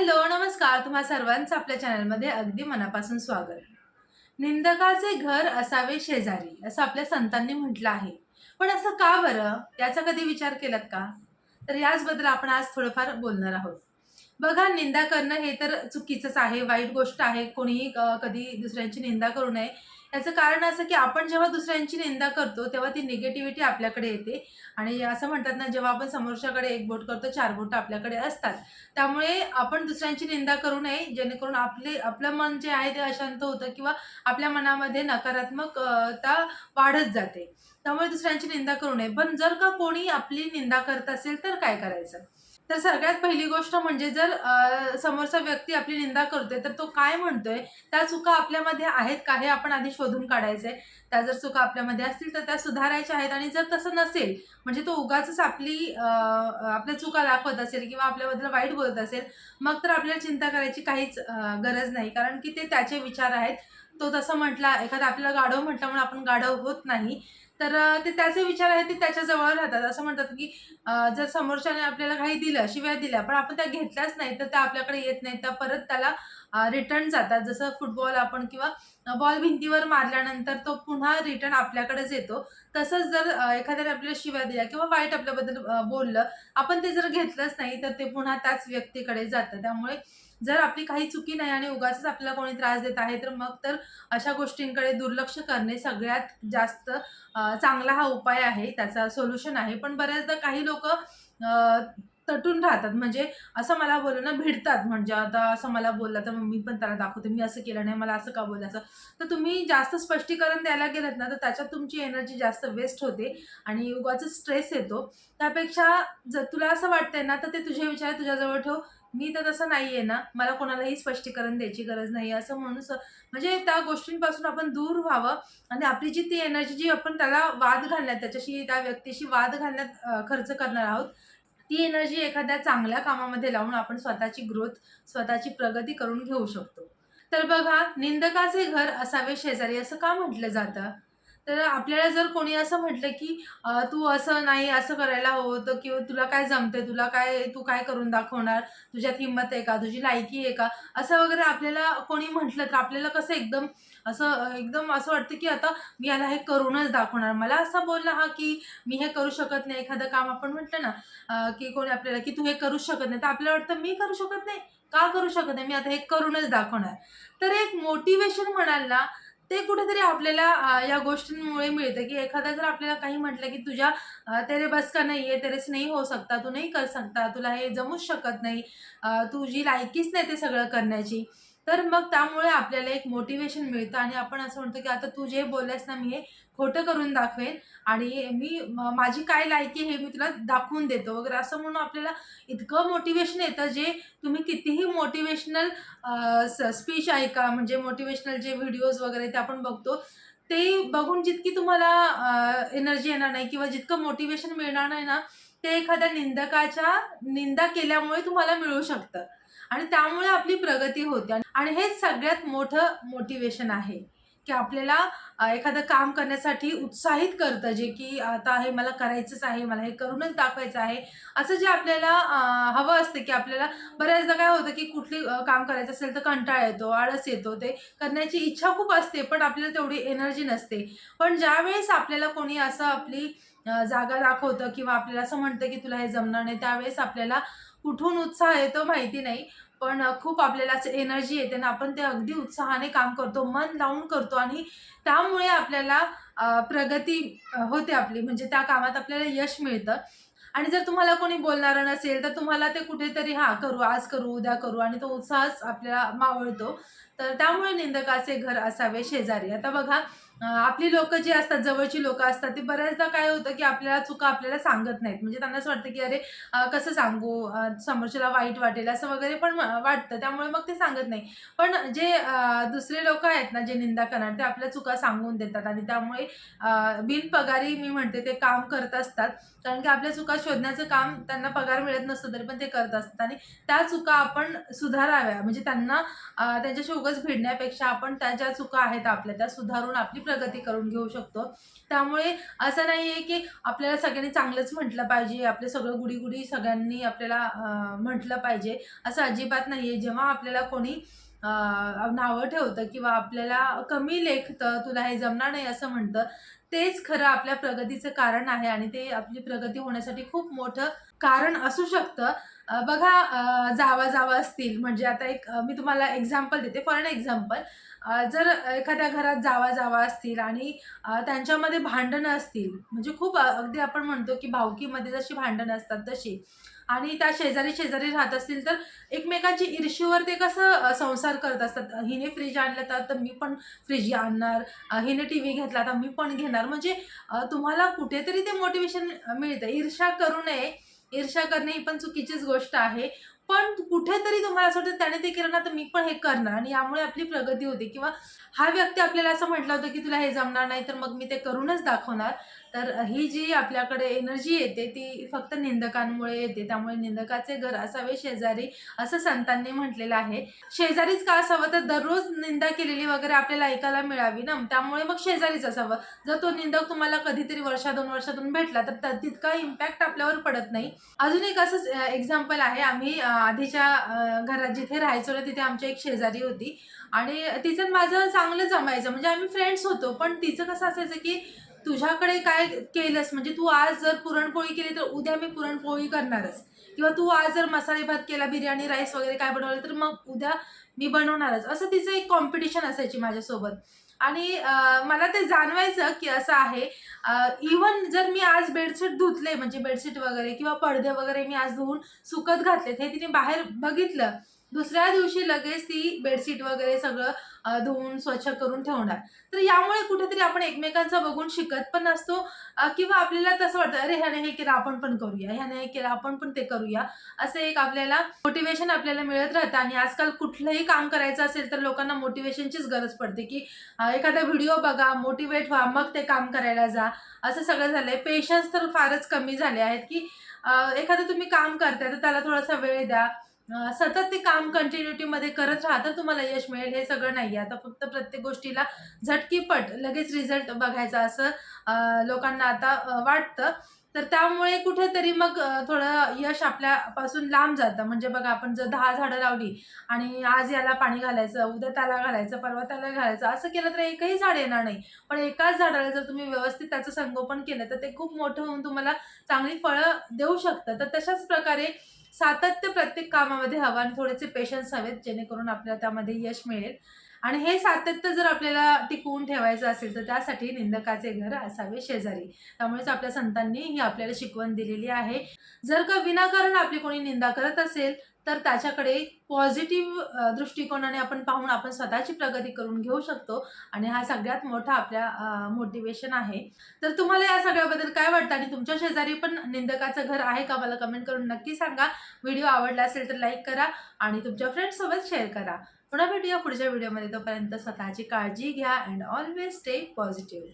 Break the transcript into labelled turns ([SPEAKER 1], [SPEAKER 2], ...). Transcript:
[SPEAKER 1] Hello नमस्कार. तुम्हा सर्वांचं आपल्या चॅनलमध्ये अगदी मनापासून स्वागत. निंदकाचे घर असावे शेजारी असं आपल्या संतांनी म्हटलं आहे. पण असं का बरं? याचा कधी विचार केलात का? तर याचबद्दल आपण आज थोडंफार बोलणार आहोत. बघा निंदा करणं हे तर चुकीचंच आहे. वाईट गोष्ट आहे. कोणीही कधी दुसऱ्यांची निंदा करू नये. याचं कारण असं की आपण जेव्हा दुसऱ्यांची निंदा करतो तेव्हा ती निगेटिव्हिटी आपल्याकडे येते. आणि असं म्हणतात ना जेव्हा आपण समोरच्याकडे एक बोट करतो चार बोट आपल्याकडे असतात. त्यामुळे आपण दुसऱ्यांची निंदा करू नये जेणेकरून आपले आपलं मन जे आहे ते अशांत होतं किंवा आपल्या मनामध्ये नकारात्मकता वाढत जाते. त्यामुळे दुसऱ्यांची निंदा करू नये. पण जर का कोणी आपली निंदा करत असेल तर काय करायचं? तर सगळ्यात पहिली गोष्ट म्हणजे जर समोरचा व्यक्ती आपली निंदा करतोय तर तो काय म्हणतोय? त्या चुका आपल्यामध्ये आहेत का? हे आपण आधी शोधून काढायचंय. त्या जर चुका आपल्यामध्ये असतील तर त्या सुधारायच्या आहेत. आणि जर तसं नसेल म्हणजे तो उगाच आपली आपल्या चुका दाखवत असेल किंवा आपल्याबद्दल वाईट बोलत असेल मग तर आपल्याला चिंता करायची काहीच गरज नाही. कारण की ते त्याचे विचार आहेत. तो तसं म्हटला एखादा आपल्याला गाढव म्हटला म्हणून आपण गाढव होत नाही. तर ते त्याचे विचार आहेत ते त्याच्याजवळ राहतात. असं म्हणतात की जर समोरच्याने आपल्याला काही दिलं शिव्या दिल्या पण आपण त्या घेतल्याच नाही तर त्या आपल्याकडे येत नाही त्या परत त्याला रिटर्न जातात. जसं फुटबॉल आपण किंवा बॉल भिंतीवर मारल्यानंतर तो पुन्हा रिटर्न आपल्याकडेच येतो. तसंच जर एखाद्याने आपल्याला शिव्या दिल्या किंवा वाईट आपल्याबद्दल बोललं आपण ते जर घेतलंच नाही तर ते पुन्हा त्याच व्यक्तीकडे जातं. त्यामुळे जर आपली काही चुकी नाही आणि उगाच आपल्याला कोणी त्रास देत आहे तर मग तर अशा गोष्टींकडे दुर्लक्ष करणे सगळ्यात जास्त चांगला हा उपाय आहे त्याचा सोल्युशन आहे. पण बऱ्याचदा काही लोक तटून राहतात. म्हणजे असं मला बोललं ना भिडतात. म्हणजे आता असं मला बोललं तर मम्मी पण त्याला दाखवते मी असं केलं नाही मला असं का बोलायचं? तर तुम्ही जास्त स्पष्टीकरण द्यायला गेलात ना तर त्याच्यात तुमची एनर्जी जास्त वेस्ट होते आणि उगाच स्ट्रेस येतो. त्यापेक्षा जर तुला असं वाटतंय ना तर ते तुझे विचार तुझ्याजवळ ठेव. मी तर तसं नाही आहे ना. मला कोणालाही स्पष्टीकरण द्यायची गरज नाही असं म्हणून म्हणजे त्या गोष्टींपासून आपण दूर व्हावं आणि आपली जी ती एनर्जी जी आपण त्याला वाद घालण्यात त्याच्याशी त्या व्यक्तीशी वाद घालण्यात खर्च करणार आहोत ती एनर्जी एखाद्या चांगल्या कामामध्ये लावून आपण स्वतःची ग्रोथ स्वतःची प्रगती करून घेऊ शकतो. तर बघा निंदकाचे घर असावे शेजारी असं का म्हटलं जातं? तर आपल्याला जर कोणी असं म्हटलं की तू असं नाही असं करायला हवं होतं किंवा तुला काय जमते तुला काय तू काय करून दाखवणार? तुझ्यात हिंमत आहे का? तुझी लायकी आहे का? असं वगैरे आपल्याला कोणी म्हटलं तर आपल्याला कसं एकदम असं एकदम असं वाटतं की आता मी याला हे करूनच दाखवणार. मला असं बोलला हा की मी हे करू शकत नाही. एखादं काम आपण म्हटलं ना की कोणी आपल्याला की तू हे करूच शकत नाही. तर आपल्याला वाटतं मी करू शकत नाही? का करू शकत नाही? मी आता हे करूनच दाखवणार. तर एक मोटिवेशन म्हणाल ना ते कुठेतरी आपल्याला या गोष्टींमुळे मिळतं की एखादा जर आपल्याला काही म्हटलं की तुझ्या तेरे बस का नाही आहे तेरेच नाही हो सकता तू नाही कर सकता तुला हे जमूच शकत नाही तुझी लायकीच नाही ते सगळं करण्याची तर मग त्यामुळे आपल्याला एक मोटिवेशन मिळतं आणि आपण असं म्हणतो की आता तू जे बोललास ना मी हे खोटं करून दाखवेन आणि मी माझी काय लायकी हे मी तुला दाखवून देतो वगैरे. असं म्हणून आपल्याला इतकं मोटिवेशन येतं जे तुम्ही कितीही मोटिवेशनल स्पीच ऐका म्हणजे मोटिवेशनल जे व्हिडिओज वगैरे ते आपण बघतो ते बघून जितकी तुम्हाला एनर्जी येणार नाही किंवा जितकं मोटिवेशन मिळणार नाही ना ते एखाद्या निंदकाच्या निंदा केल्यामुळे तुम्हाला मिळू शकतं. आणि त्यामुळे आपली प्रगती होते. आणि हेच सगळ्यात मोठं मोटिवेशन आहे. की आपल्याला एखादं काम करण्यासाठी उत्साहित करतं जे की आता हे मला करायचंच आहे मला हे करूनच दाखवायचं आहे. असं जे आपल्याला हवं असतं की आपल्याला बऱ्याचदा काय होतं की कुठली काम करायचं असेल तर कंटाळा येतो आळस येतो ते करण्याची इच्छा खूप असते पण आपल्याला तेवढी एनर्जी नसते. पण ज्यावेळेस आपल्याला कोणी असं आपली जागा दाखवतं किंवा आपल्याला असं म्हणतं की तुला हे जमणार नाही त्यावेळेस आपल्याला कुठून उत्साह येतो माहिती नाही. पण खूप आपल्याला असं एनर्जी येते ना आपण ते अगदी उत्साहाने काम करतो मन लावून करतो आणि त्यामुळे आपल्याला प्रगती होते आपली. म्हणजे त्या कामात आपल्याला यश मिळतं. आणि जर तुम्हाला कोणी बोलणारं नसेल तर तुम्हाला ते कुठेतरी हां करू आज करू उद्या करू. आणि तो उत्साहच आपल्याला मावळतो. तर त्यामुळे निंदकाचे घर असावे शेजारी. आता बघा आपली लोक जी असतात जवळची लोक असतात ती बऱ्याचदा काय होतं की आपल्याला चुका आपल्याला सांगत नाहीत. म्हणजे त्यांना असं वाटतं की अरे कसं सांगू? समोरच्याला वाईट वाटेल असं वगैरे पण वाटतं. त्यामुळे मग ते सांगत नाही. पण जे दुसरे लोक आहेत ना जे निंदा करणार ते आपल्या चुका सांगून देतात. आणि त्यामुळे बिनपगारी मी म्हणते ते काम करत असतात. कारण की आपल्या चुका शोधण्याचं काम त्यांना पगार मिळत नसतो तरी पण ते करत असतात. आणि त्या चुका आपण सुधाराव्या. म्हणजे त्यांना त्यांच्याशी उगाच भिडण्यापेक्षा आपण त्या ज्या चुका आहेत आपल्या त्या सुधारून आपली प्रगती करून घेऊ शकतो. त्यामुळे असं नाही आहे की आपल्याला सगळ्यांनी चांगलंच म्हटलं पाहिजे आपलं सगळं गुडी सगळ्यांनी आपल्याला म्हटलं पाहिजे असं अजिबात नाही आहे जेव्हा आपल्याला कोणी नावं ठेवतं किंवा आपल्याला कमी लेखतं तुला हे जमणार नाही असं म्हणतं तेच खरं आपल्या प्रगतीचं कारण आहे आणि ते आपली प्रगती होण्यासाठी खूप मोठं कारण असू शकतं. बघा जावा जावा असतील. म्हणजे आता एक मी तुम्हाला एक्झाम्पल देते. फॉर अन एक्झाम्पल जर एखाद्या घरात जावा जावा असतील आणि त्यांच्यामध्ये भांडणं असतील म्हणजे खूप अगदी आपण म्हणतो की भावकीमध्ये जशी भांडणं असतात तशी आणि त्या शेजारी शेजारी राहत असतील तर एकमेकांची ईर्षीवर ते कसं संसार करत असतात? हिने फ्रीज आणलं तर मी पण फ्रीज आणणार. हिने टी व्ही घेतला तर मी पण घेणार. म्हणजे तुम्हाला कुठेतरी ते मोटिवेशन मिळतं. ईर्ष्या करू नये. ईर्ष्या करणे ही पण चुकीचीच गोष्ट आहे. पण कुठेतरी तुम्हाला असं वाटतं त्याने ते केलं ना तर मी पण हे करणार. आणि यामुळे आपली प्रगती होते. किंवा हा व्यक्ती आपल्याला असं म्हटलं होतं की तुला हे जमणार नाही तर मग मी ते करूनच दाखवणार. तर ही जी आपल्याकडे एनर्जी येते ती फक्त निंदकांमुळे येते. त्यामुळे निंदकाचे घर असावे शेजारी असं संतांनी म्हटलेलं आहे. शेजारीच का असावं? तर दररोज निंदा केलेली वगैरे आपल्याला ऐकायला मिळावी ना. त्यामुळे मग शेजारीच असावं. जर तो निंदक तुम्हाला कधीतरी वर्षा दोन वर्षातून भेटला तर तितका इम्पॅक्ट आपल्यावर पडत नाही. अजून एक असं एक्झाम्पल आहे. आम्ही आधीच्या घरात जिथे राहायचो ना तिथे आमची एक शेजारी होती. आणि तिचं माझं चांगलं जमायचं. म्हणजे आम्ही फ्रेंड्स होतो. पण तिचं कसं असायचं की तुझ्याकडे काय केलंस? म्हणजे तू आज जर पुरणपोळी केली तर उद्या मी पुरणपोळी करणारच. किंवा तू आज जर मसाले भात केला बिर्याणी राईस वगैरे काय बनवलं तर मग उद्या मी बनवणारच. असं तिचं एक कॉम्पिटिशन असायची माझ्यासोबत. आणि मला ते जाणवायचं की असं आहे इवन जर मी आज बेडशीट धुतले म्हणजे बेडशीट वगैरे किंवा पडदे वगैरे मी आज धुवून सुकत घातलेत हे तिने बाहेर बघितलं दुसऱ्या दिवशी लगेच ती बेडशीट वगैरे सगळं धुवून स्वच्छ करून ठेवणार. तर यामुळे कुठेतरी आपण एकमेकांचं बघून शिकत पण असतो किंवा आपल्याला तसं वाटतं अरे ह्याने हे केलं आपण पण करूया. ह्याने हे केलं आपण पण ते करूया. असं एक आपल्याला मोटिवेशन आपल्याला मिळत राहतं. आणि आजकाल कुठलंही काम करायचं असेल तर लोकांना मोटिवेशनचीच गरज पडते की एखादा व्हिडिओ बघा मोटिवेट व्हा मग ते काम करायला जा. असं सगळं झालंय. पेशन्स तर फारच कमी झाले आहेत की एखादं तुम्ही काम करताय तर त्याला थोडासा वेळ द्या. सतत ते काम कंटिन्युटीमध्ये करत राहा तर तुम्हाला यश मिळेल. हे सगळं नाही आहे आता फक्त प्रत्येक गोष्टीला झटकीपट लगेच रिझल्ट बघायचा असं लोकांना आता वाटतं. तर त्यामुळे कुठेतरी मग थोडं यश आपल्यापासून लांब जातं. म्हणजे बघा आपण जर दहा झाडं लावली आणि आज याला पाणी घालायचं उद्या त्याला घालायचं परवा त्याला घालायचं असं केलं तर एकही झाड येणार नाही. पण एकाच झाडाला जर तुम्ही व्यवस्थित त्याचं संगोपन केलं तर ते खूप मोठं होऊन तुम्हाला चांगली फळं देऊ शकतं. तर तशाच प्रकारे सातत्य प्रत्येक कामामध्ये हवं आणि थोडेसे पेशन्स हवेत जेणेकरून आपल्याला त्यामध्ये यश मिळेल. आणि हे सातत्य जर आपल्याला टिकवून ठेवायचं असेल तर त्यासाठी निंदकाचे घर असावे शेजारी. त्यामुळेच आपल्या संतांनी ही आपल्याला शिकवण दिलेली आहे. जर का विनाकारण आपली कोणी निंदा करत असेल तर त्याच्याकडे पॉझिटिव्ह दृष्टिकोनाने आपण पाहून आपण स्वतःची प्रगती करून घेऊ शकतो. आणि हा सगळ्यात मोठा आपल्या मोटिवेशन आहे. तर तुम्हाला या सगळ्याबद्दल काय वाटतं? आणि तुमच्या शेजारी पण निंदकाचं घर आहे का? मला कमेंट करून नक्की सांगा. व्हिडिओ आवडला असेल तर लाईक करा आणि तुमच्या फ्रेंड्ससोबत शेअर करा. पुन्हा भेटूया पुढच्या व्हिडिओमध्ये तोपर्यंत स्वतःची काळजी घ्या अँड ऑलवेज स्टे पॉझिटिव्ह